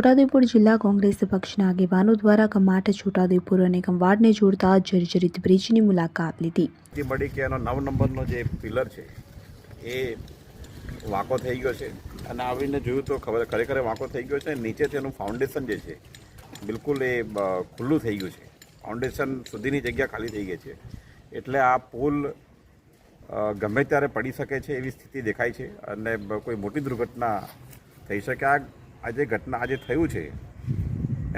છોટાઉદેપુર જિલ્લા કોંગ્રેસ પક્ષના આગેવાનો દ્વારા કમાટ છોટાઉદેપુર અને કમવાડને જોડતા જર્જરિત બ્રિજની મુલાકાત લીધી. મળી કે એનો નવ નંબરનો જે પિલર છે, એ વાંકો થઈ ગયો છે. અને આવીને જોયું તો ખબર, ખરેખર વાંકો થઈ ગયો છે. નીચેથી એનું ફાઉન્ડેશન જે છે, બિલકુલ એ ખુલ્લું થઈ ગયું છે. ફાઉન્ડેશન સુધીની જગ્યા ખાલી થઈ ગઈ છે. એટલે આ પુલ ગમે ત્યારે પડી શકે છે એવી સ્થિતિ દેખાય છે અને કોઈ મોટી દુર્ઘટના થઈ શકે. આ આ જે ઘટના આજે થયું છે,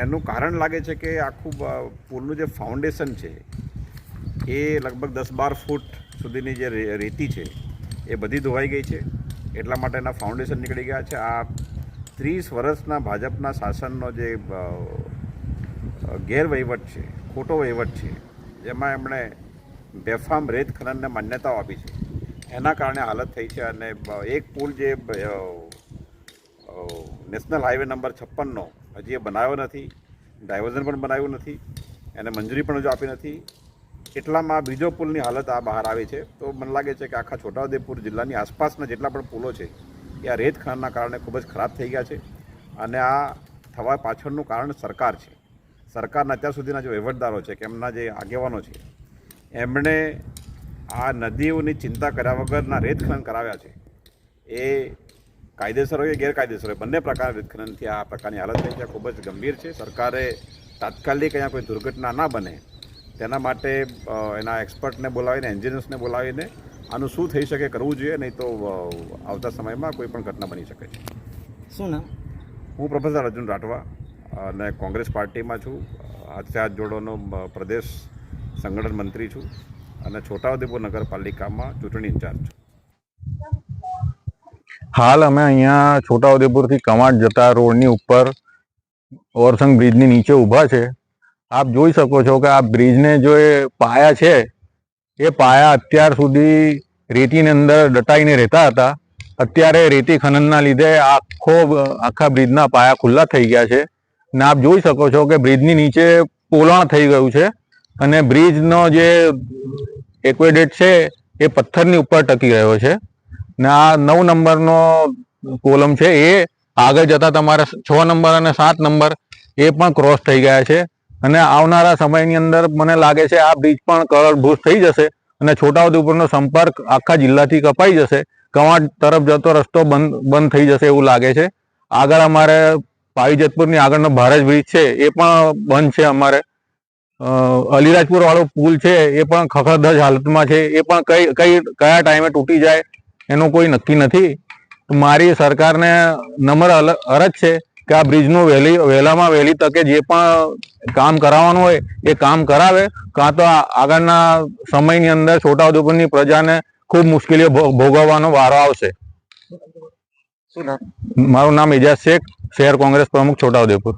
એનું કારણ લાગે છે કે આખું પુલનું જે ફાઉન્ડેશન છે, એ લગભગ દસ બાર ફૂટ સુધીની જે રેતી છે, એ બધી ધોવાઈ ગઈ છે. એટલા માટે એના ફાઉન્ડેશન નીકળી ગયા છે. આ ત્રીસ વર્ષના ભાજપના શાસનનો જે ગેરવહીવટ છે, ખોટો વહીવટ છે, જેમાં એમણે બેફામ રેત ખનનને માન્યતાઓ આપી છે. એના કારણે હાલત થઈ છે અને એક પુલ જે નેશનલ હાઈવે નંબર છપ્પનનો હજી એ બનાવ્યો નથી, ડાયવર્ઝન પણ બનાવ્યું નથી, એને મંજૂરી પણ હજુ આપી નથી. એટલામાં બીજો પુલની હાલત આ બહાર આવી છે. તો મને લાગે છે કે આખા છોટાઉદેપુર જિલ્લાની આસપાસના જેટલા પણ પુલો છે, એ આ રેત ખનનના કારણે ખૂબ જ ખરાબ થઈ ગયા છે. અને આ થવા પાછળનું કારણ સરકાર છે. સરકારના અત્યાર સુધીના જે વહીવટદારો છે, કે એમના જે આગેવાનો છે, એમણે આ નદીઓની ચિંતા કર્યા વગરના રેત ખનન કરાવ્યા છે. એ કાયદેસર હોય કે ગેરકાયદેસર હોય બંને પ્રકારના રેત આ પ્રકારની હાલત થઈ છે. ખૂબ જ ગંભીર છે. સરકારે તાત્કાલિક અહીંયા કોઈ દુર્ઘટના ના બને તેના માટે એના એક્સપર્ટને બોલાવીને એન્જિનિયર્સને બોલાવીને આનું શું થઈ શકે કરવું જોઈએ નહીં તો આવતા સમયમાં કોઈ પણ ઘટના બની શકે છે. શું નામ? હું પ્રોફેસર અર્જુન રાઠવા અને કોંગ્રેસ પાર્ટીમાં છું. હાથે હાથ જોડોનો પ્રદેશ સંગઠન મંત્રી છું અને છોટાઉદેપુર નગરપાલિકામાં ચૂંટણી ઇન્ચાર્જ છું. હાલ અમે અહીંયા છોટાઉદેપુરથી કમાટ જતા રોડની ઉપર ઓરસંગ બ્રિજની નીચે ઊભા છે. આપ જોઈ શકો છો કે આ બ્રિજને જો એ પાયા છે, એ પાયા અત્યાર સુધી રેતીની અંદર દટાઈને રહેતા હતા. અત્યારે રેતી ખનનના લીધે આખો, આખા બ્રિજના પાયા ખુલ્લા થઈ ગયા છે. ને આપ જોઈ શકો છો કે બ્રિજની નીચે પોલાણ થઈ ગયું છે અને બ્રિજનો જે એક્વેડેટ છે, એ પથ્થરની ઉપર ટકી રહ્યો છે. ને આ નવ નંબરનો કોલમ છે, એ આગળ જતા તમારે છ નંબર અને સાત નંબર એ પણ ક્રોસ થઈ ગયા છે. અને આવનારા સમયની અંદર મને લાગે છે, આ બ્રિજ પણ કળભૂત થઈ જશે અને છોટાઉદેપુરનો સંપર્ક આખા જિલ્લાથી કપાઈ જશે. કવાંટ તરફ જતો રસ્તો બંધ બંધ થઈ જશે એવું લાગે છે. આગળ અમારે પાવીજતપુરની આગળનો ભારત બ્રિજ છે, એ પણ બંધ છે અમારે. અલીરાજપુર વાળો પુલ છે, એ પણ ખખડધજ હાલતમાં છે. એ પણ કઈ કઈ, કયા ટાઈમે તૂટી જાય એનું કોઈ નક્કી નથી. મારી સરકારને નમ્ર અરજ છે કે આ બ્રિજનું વહેલી વહેલામાં વહેલી તકે જે પણ કામ કરાવવાનું હોય એ કામ કરાવે. કાં તો આગળના સમયની અંદર છોટાઉદેપુરની પ્રજાને ખૂબ મુશ્કેલીઓ ભોગવવાનો વારો આવશે. મારું નામ એજાજ શેખ શહેર કોંગ્રેસ પ્રમુખ છોટાઉદેપુર